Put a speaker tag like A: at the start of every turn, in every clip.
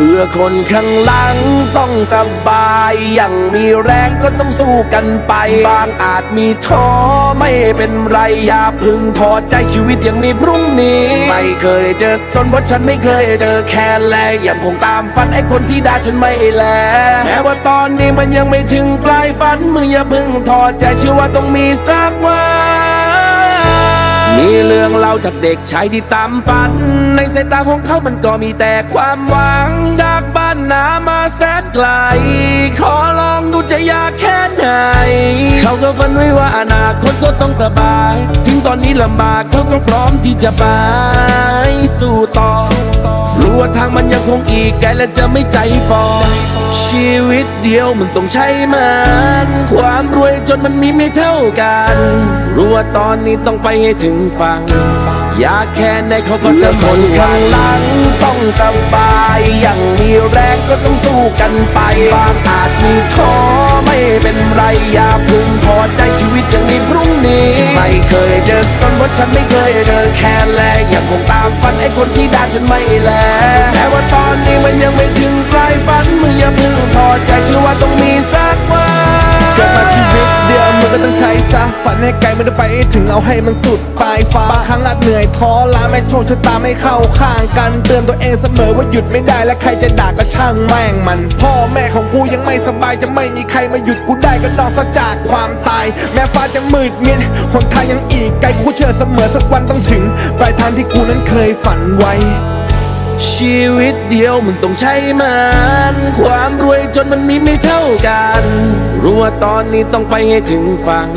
A: พื่อคนข้างหลังต้องสบายอย่างมีแรงก็ต้องสู้กันไป บางอาจมีท้อไม่เป็นไรอย่าพึงท้อใจชีวิตยังมีพรุ่งนี้ ไม่เคยเจอสนเพราะฉันไม่เคยเจอแค่แลยังคงตามฝันไอ้คนที่ด่าฉันไม่แลแม้ว่าตอนนี้มันยังไม่ถึงปลายฝันมึงอย่าพึงท้อใจเชื่อว่าต้องมีสักวัน มีเรื่องเล่าจากเด็กชายที่ตามฝัน ในสายตาของเขามันก็มีแต่ความหวัง จากบ้านนามาแสนไกล ขอลองดูจะยากแค่ไหน เขาก็ฝันไว้ว่าอนาคตก็ต้องสบาย ถึงตอนนี้ลำบากเขาก็พร้อมที่จะไป สู้ต่อ ว่าทางมันยังคงอีกไกลและจะไม่ใจฟอชีวิตเดียวมันต้องใช้มัน ความรวยจนมันมีไม่เท่ากัน รู้ว่าตอนนี้ต้องไปให้ถึงฝั่งอยากแค่ไหนเขาก็จะคนข้างหลัง ต้องสบายอย่างมีแรงก็ต้องสู้กันไปบางอาจมีท้อ ไม่เป็นไรอย่าพึงพอใจชีวิตยังมีพรุ่งนี้ ไม่เคยเจอสนเพราฉันไม่เคยเจอแค่แลยังคงตามฝันไอ้คนที่ด่าฉันไม่แลแต่ว่าตอนนี้มันยังไม่ถึงปลายฝันมึงอย่าพึ่งพอใจเชื่อว่าต้องมี
B: ฝันให้ไกลมันจะไปให้ถึงเอาให้มันสุดปลายฟ้าบางครั้งอาจเหนื่อยท้อล้าแม้โชคชะตาไม่เข้าข้างกัน เตือนตัวเองเสมอว่าหยุดไม่ได้และใครจะด่าก็ช่างแม่งมัน พ่อแม่ของกูยังไม่สบายจะไม่มีใครมาหยุดกูได้ก็นอกซะจากความตาย แม้ฟ้าจะมืดมิดหนทางยังอีกไกลกูเชื่อเสมอสักวันต้องถึงปลายทางที่กูนั้นเคยฝันไว้
A: ชีวิตเดียวมึงต้องใช้มัน ความรวยจนมันมีไม่เท่ากัน รู้ว่าตอนนี้ต้องไปให้ถึงฝั่ง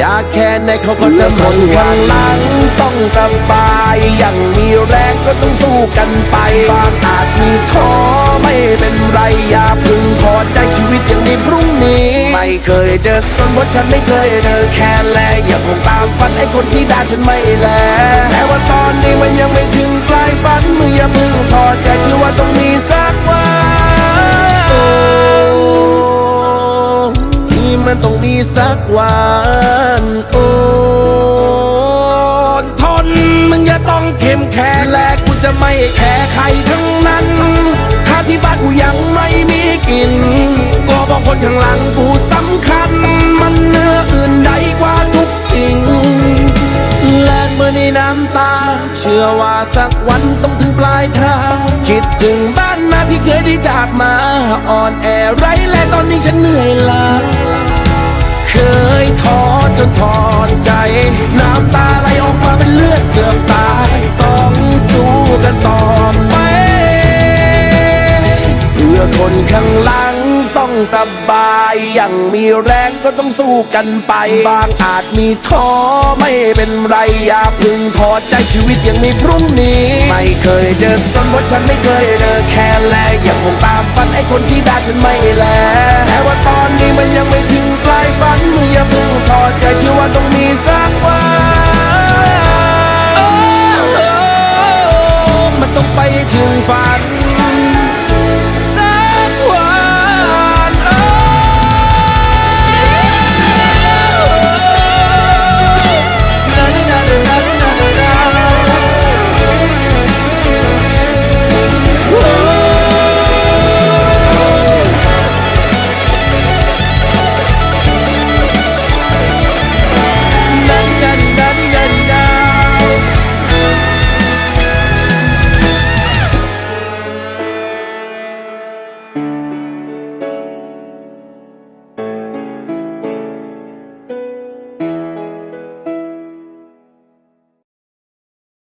A: ยากแค่ไหนเขาก็จะคนข้างหลังต้องสบายย่างมีแรงก็ต้องสู้กันไปบางอาจมีท้อไม่เป็นไรอย่าพึงพอใจชีวิตอยังมีพรุ่งนี้ ไม่เคยเจอสนเพราะฉันไม่เคยเจอแค่แลยังคงตามฝันไอ้คนที่ด่าฉันไม่แลแม้ว่าตอนนี้มันยังไม่ถึงปลายฝันมึงอย่าพึงพอใจเชื่อว่าต้องมีสักวัน มีสักวันโอ้ทนมึงอย่าต้องเข้มแข็งและกูจะไม่แคร์ใครทั้งนั้นถ้าที่บ้านกูยังไม่มีกิน ก็เพราะคนข้างหลังกูสำคัญ มันเหนื้ออื่นใดกว่าทุกสิ่ง และเมื่อในน้ำตา เชื่อว่าสักวันต้องถึงปลายทาง คิดถึงบ้านนาที่เคยได้จากมา อ่อนแอไรและตอนนี้ฉันเหนื่อย ยอย่างมีแรงก็ต้องสู้กันไป บางอาจมีท้อไม่เป็นไรอย่าพึงพอใจชีวิตยังมีพรุ่งนี้ ไม่เคยเจอจนว่าฉันไม่เคยเจอแค่แลยังคงตามฝันไอ้คนที่ด่าฉันไม่แลแต่ว่าตอนนี้มันยังไม่ถึงปลายฝันมึงอย่าพึงพอใจ